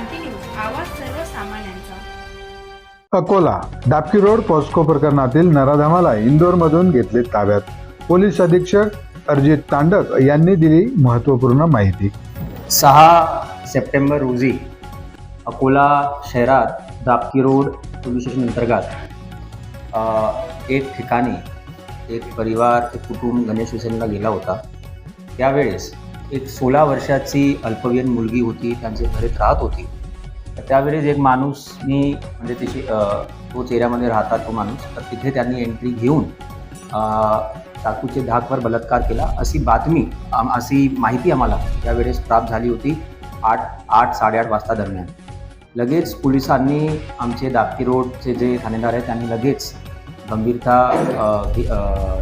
क्रांती news आवाज सर्वसामान्यांचा. Akola Dabki road POCSO प्रकरणातील नराधमाला इंदोरमधून घेतले ताब्यात. पोलीस अधीक्षक अरिजित तांडक यांनी दिली महत्त्वपूर्ण माहिती. सहा सप्टेंबर रोजी अकोला शहरात दापकी रोड पोलीस स्टेशन अंतर्गत अ, एक ठिकाणी एक परिवार एक कुटुंब गणेश विसर्जनला गेला होता. त्यावेळेस एक सोळा वर्षाची अल्पवयीन मुलगी होती त्यांच्या घरीत राहत होती. तर त्यावेळेस एक माणूसनी म्हणजे तिची तो तोच एरियामध्ये राहतात तो माणूस तर तिथे त्यांनी एंट्री घेऊन चाकूचे धाकवर बलात्कार केला. अशी बातमी आम- अशी माहिती आम्हाला त्यावेळेस प्राप्त झाली होती आठ आठ साडेआठ वाजता दरम्यान. लगेच पोलिसांनी आमचे दापकी रोडचे जे ठाणेदार आहेत त्यांनी लगेच गंभीरता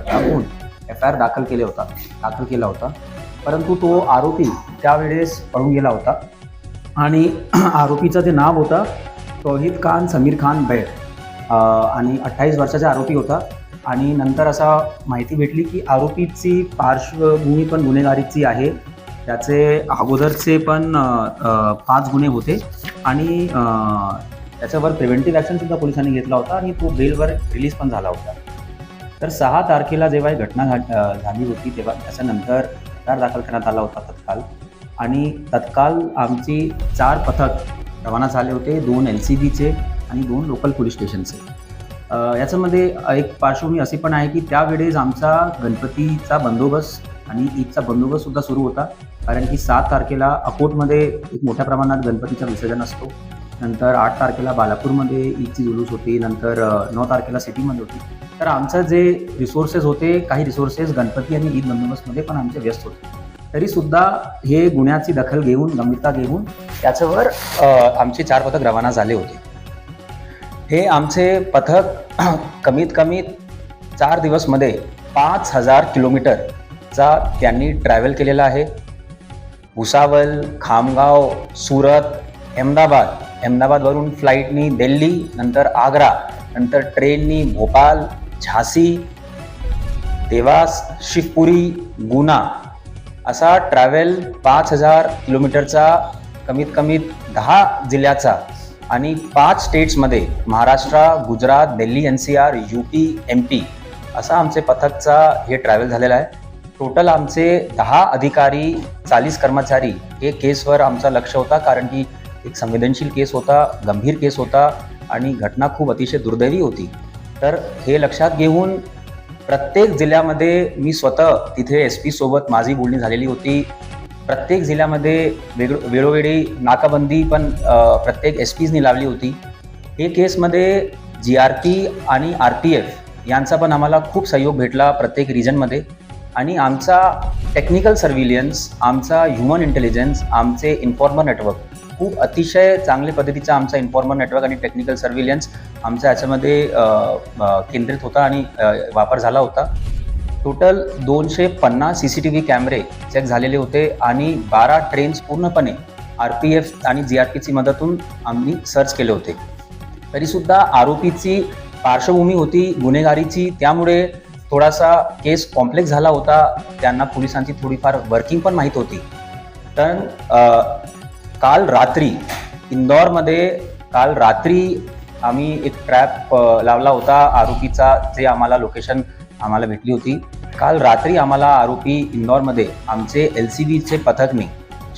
दाखवून एफ आय आर दाखल केले होता दाखल केला होता. परंतु तो आरोपी त्यावेळेस पळून गेला होता. आणि आरोपीचं जे नाव होतं तौहिद खान समीर खान बैर. आणि अठ्ठावीस वर्षाचा आरोपी होता. आणि नंतर असा माहिती भेटली की आरोपीची पार्श्वभूमी पण गुन्हेगारीची आहे. त्याचे अगोदरचे पण पाच गुन्हे होते. आणि त्याच्यावर प्रिव्हेंटिव्ह ॲक्शनसुद्धा पोलिसांनी घेतला होता आणि तो बेलवर रिलीज पण झाला होता. तर सहा तारखेला जेव्हा ही घटना झाली होती तेव्हा त्याच्यानंतर तक्रार दाखल करण्यात आला होता तत्काल. आणि तत्काल आमची चार पथक रवाना झाले होते दोन एल सी बीचे आणि दोन लोकल पोलीस स्टेशनचे याच्यामध्ये एक पार्श्वभूमी असे पण आहे की त्यावेळेस आमचा गणपतीचा बंदोबस्त आणि ईदचा बंदोबस्तसुद्धा सुरू होता. कारण की सात तारखेला अकोटमध्ये एक मोठ्या प्रमाणात गणपतीचा विसर्जन असतो. नंतर आठ तारखेला बालापूरमध्ये ईदची जुलूस होती नंतर नऊ तारखेला सिटीमध्ये होती. तर आमचं जे रिसोर्सेस होते काही रिसोर्सेस गणपती आणि ईद बंदोबस्तमध्ये पण आमचे व्यस्त होते. तरीसुद्धा हे गुन्ह्याची दखल घेऊन गंभीरता घेऊन त्याच्यावर आमचे चार पथक रवाना झाले होते. हे आमचे पथक कमीत कमी चार दिवसमध्ये पाच हजार किलोमीटरचा त्यांनी ट्रॅव्हल केलेला आहे. भुसावल खामगाव सुरत अहमदाबाद अहमदाबादवरून फ्लाईटनी दिल्ली नंतर आग्रा नंतर ट्रेननी भोपाल झासी देवास शिवपुरी गुना. असा ट्रॅव्हल पाच हजार किलोमीटरचा कमीत कमी दहा जिल्ह्याचा आणि पाच स्टेट्समध्ये Maharashtra Gujarat Delhi N C R U P M P असा आमचे पथकचा हे ट्रॅव्हल झालेला आहे. टोटल आमचे दहा अधिकारी चाळीस कर्मचारी हे केसवर आमचा लक्ष होता कारण की एक संवेदनशील केस होता गंभीर केस होता आणि घटना खूप अतिशय दुर्दैवी होती. तर हे लक्षात घेऊन प्रत्येक जिल्ह्यामध्ये मी स्वतः तिथे एस पीसोबत माझी बोलणी झालेली होती. प्रत्येक जिल्ह्यामध्ये वेग वेळोवेळी नाकाबंदी पण प्रत्येक एस पीजनी लावली होती. हे केसमध्ये जी आर पी आणि आर पी एफ यांचा पण आम्हाला खूप सहयोग भेटला प्रत्येक रिजनमध्ये आणि आमचा टेक्निकल सर्व्हिलियन्स आमचा ह्युमन इंटेलिजन्स आमचे इन्फॉर्मर नेटवर्क खूप अतिशय चांगल्या पद्धतीचा आमचा इन्फॉर्मर नेटवर्क आणि टेक्निकल सर्व्हिलन्स आमच्या याच्यामध्ये केंद्रित होता आणि वापर झाला होता. टोटल दोनशे पन्नास सी सी टी व्ही कॅमेरे चेक झालेले होते आणि बारा ट्रेन्स पूर्णपणे आर पी एफ आणि जी आर पीची मदतून आम्ही सर्च केले होते. तरीसुद्धा आरोपीची पार्श्वभूमी होती गुन्हेगारीची. त्यामुळे थोडासा केस कॉम्प्लेक्स झाला होता. त्यांना पोलिसांची थोडीफार वर्किंग पण माहीत होती. तर काल रात्री इंदौरमध्ये काल रात्री आम्ही एक ट्रॅप लावला होता. आरोपीचा जे आम्हाला लोकेशन आम्हाला भेटली होती. काल रात्री आम्हाला आरोपी इंदौरमध्ये आमचे एल सी बीचे पथकने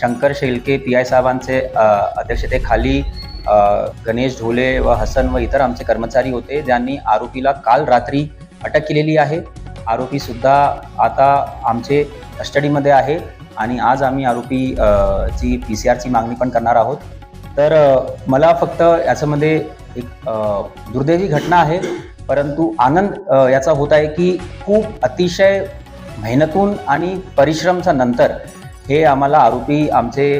शंकर शेलके पी आय साहेबांचे अध्यक्षतेखाली गणेश ढोले व हसन व इतर आमचे कर्मचारी होते. ज्यांनी आरोपीला काल रात्री अटक केलेली आहे. आरोपीसुद्धा आता आमचे कस्टडीमध्ये आहे. आणि आज आम्ही आरोपी ची पी सी आरची मागणी पण करणार आहोत. तर मला फक्त याच्यामध्ये एक दुर्दैवी घटना आहे. परंतु आनंद याचा होत आहे की खूप अतिशय मेहनतून आणि परिश्रमच्या नंतर हे आम्हाला आरोपी आमचे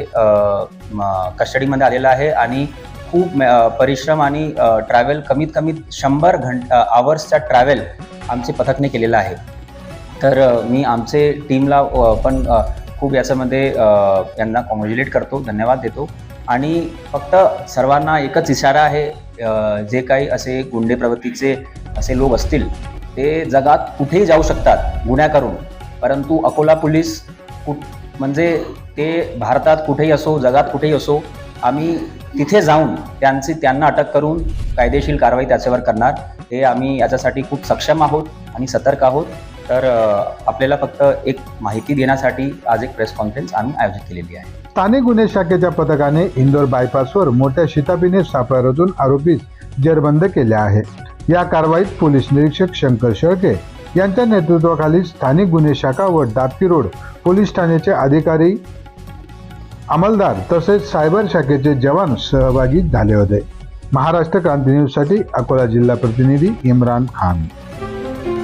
कस्टडीमध्ये आलेला आहे आणि खूप परिश्रम आणि ट्रॅव्हल कमीत कमी शंभर घंट आवर्सचा ट्रॅव्हल आमचे पथकने केलेलं आहे. तर मी आमचे टीमला पण खूप याच्यामध्ये यांना कॉंग्रॅच्युलेट करतो धन्यवाद देतो. आणि फक्त सर्वांना एकच इशारा आहे जे काही असे गुंडे प्रवृत्तीचे असे लोक असतील ते जगात कुठेही जाऊ शकतात गुन्ह्या करून. परंतु अकोला पोलीस कुठ म्हणजे ते भारतात कुठेही असो जगात कुठेही असो आम्ही तिथे जाऊन त्यांची त्यांना अटक करून कायदेशीर कारवाई त्याच्यावर करणार. हे आम्ही याच्यासाठी खूप सक्षम आहोत आणि सतर्क आहोत. तर आपल्याला फक्त एक माहिती देण्यासाठी आज एक प्रेस कॉन्फरन्स आम्ही आयोजित केलेली आहे. स्थानिक गुन्हे शाखेच्या पथकाने इंदोर बायपासवर मोठ्या शिताबीने सापळा रचून आरोपीस जेरबंद केले आहे या कारवाईत पोलीस निरीक्षक शंकर शेळके यांच्या नेतृत्वाखाली स्थानिक गुन्हे शाखा व डापकी रोड पोलीस ठाण्याचे अधिकारी अंमलदार तसेच सायबर शाखेचे जवान सहभागी झाले होते. महाराष्ट्र क्रांती न्यूजसाठी अकोला जिल्हा प्रतिनिधी इम्रान खान.